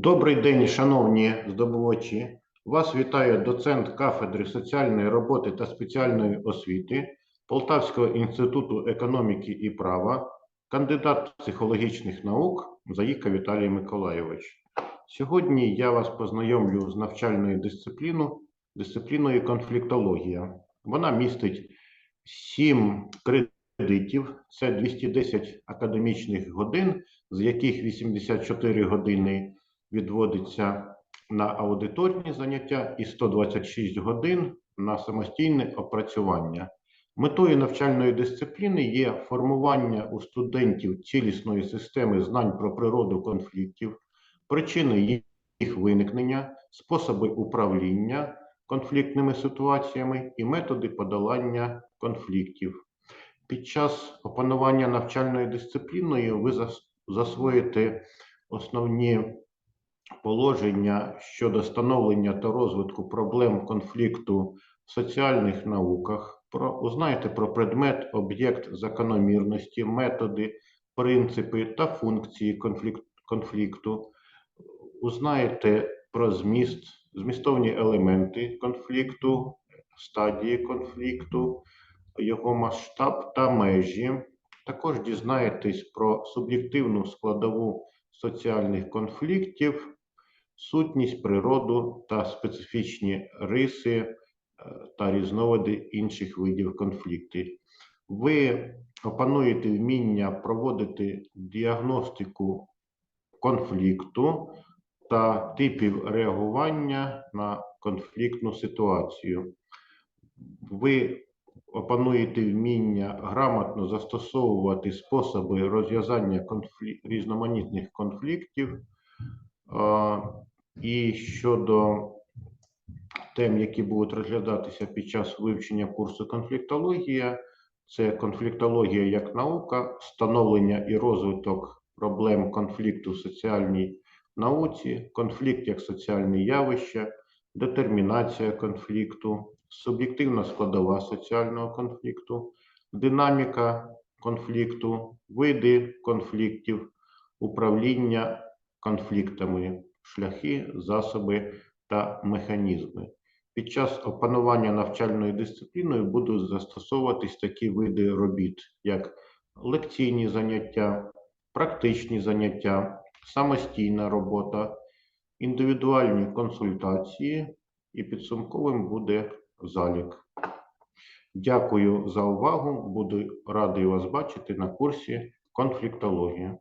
Добрий день, шановні здобувачі. Вас вітає доцент кафедри соціальної роботи та спеціальної освіти Полтавського інституту економіки і права, кандидат психологічних наук Заїка Віталій Миколайович. Сьогодні я вас познайомлю з навчальною дисципліну, дисципліною конфліктологія. Вона містить сім кредитів, це 210 академічних годин, з яких 84 години відводиться на аудиторні заняття і 126 годин на самостійне опрацювання. Метою навчальної дисципліни є формування у студентів цілісної системи знань про природу конфліктів, причини їх виникнення, способи управління конфліктними ситуаціями і методи подолання конфліктів. Під час опанування навчальною дисципліною ви засвоїте основні положення щодо становлення та розвитку проблем конфлікту в соціальних науках, про, узнаєте про предмет, об'єкт закономірності, методи, принципи та функції конфлікт, конфлікту, узнаєте про зміст, змістовні елементи конфлікту, стадії конфлікту, його масштаб та межі. Також дізнаєтесь про суб'єктивну складову соціальних конфліктів, сутність, природу та специфічні риси е, та різновиди інших видів конфліктів. Ви опануєте вміння проводити діагностику конфлікту та типів реагування на конфліктну ситуацію. Ви опануєте вміння грамотно застосовувати способи розв'язання конфлі... різноманітних конфліктів. І щодо тем, які будуть розглядатися під час вивчення курсу конфліктологія, це конфліктологія як наука, встановлення і розвиток проблем конфлікту в соціальній науці, конфлікт як соціальне явище, детермінація конфлікту, суб'єктивна складова соціального конфлікту, динаміка конфлікту, види конфліктів, управління конфліктами, шляхи, засоби та механізми. Під час опанування навчальною дисципліною будуть застосовуватись такі види робіт, як лекційні заняття, практичні заняття, самостійна робота, індивідуальні консультації і підсумковим буде залік. Дякую за увагу. Буду радий вас бачити на курсі конфліктологія.